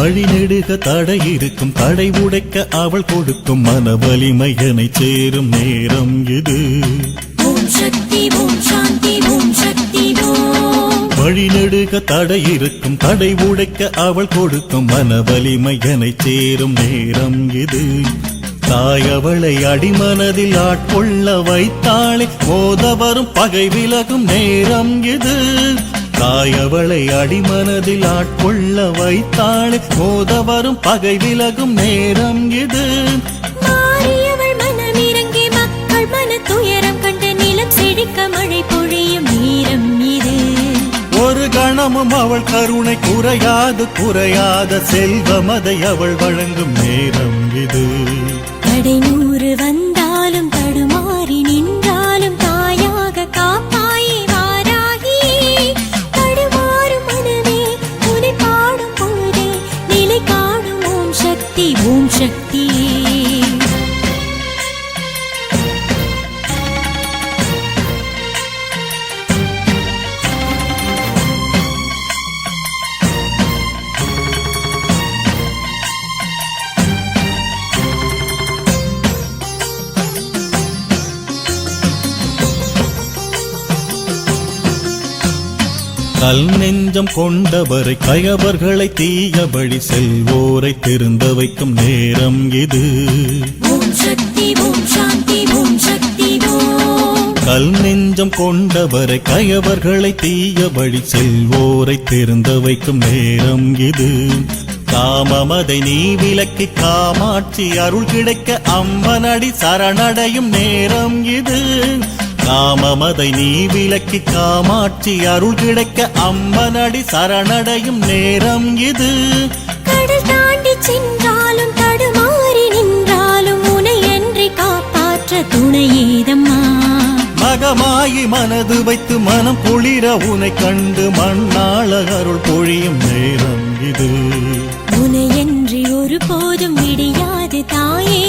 வழி நெடுக தடை இருக்கும். தடை உடைக்க அவள் கொடுக்கும் மன வலிமையனை சேரும் நேரம் இது. ஓம் சக்தி ஓம் சாந்தி ஓம் சக்தி ஓம் வழி நெடுக தடை இருக்கும். தடை உடைக்க அவள் கொடுக்கும் மன வலிமையனை சேரும் நேரம் இது. தாய் அவளை அடிமனதில் ஆட்கொள்ள வைத்தாளே. மோத வரும் பகை விலகும் நேரம் இது. தாய் அவளை அடிமனதில் ஆட்கொள்ள வைத்தாளே. மோத வரும் பகை விலகும் நேரம் இது. ஒரு கணமும் அவள் கருணை குறையாது குறையாத செல்வமதை அவள் வழங்கும் நேரம் இது. தடை நூறு வந்தாலும் தடுமாறி கல் நெஞ்சம் கொண்டவரை கயவர்களை தீயபடி செல்வோரை திருந்த வைக்கும் நேரம் இது. கல் நெஞ்சம் கொண்டவரை கயவர்களை தீயபடி செல்வோரை திருந்த வைக்கும் நேரம் இது. காமமதை நீ விலக்கி காமாட்சி அருள் கிடைக்க அம்மனடி சரணடையும் நேரம் இது. காமமதை நீ விலக்கி காமாட்சி அருள் கிடைக்க அம்மனடி சரணடையும் நேரம் இது. கடல் தாண்டி சென்றாலும் தடுமாறி நின்றாலும் உனை என்று காப்பாற்ற துணையேதம்மா. மகமாயி மனது வைத்து மனம் பொழிர உனை கண்டு மண்ணாள அருள் பொழியும் நேரம் இது. உனையன்றி ஒரு போதும் விடியாது தாயே.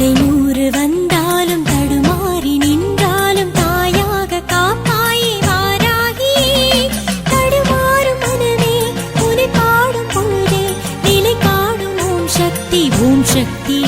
தடை நூறு வந்தாலும் தடுமாறி நின்றாலும் தாயாக காப்பாயே வாராகி. தடுமாறும் மனமே உனை பாடும் பொழுதே நிலை சக்தி.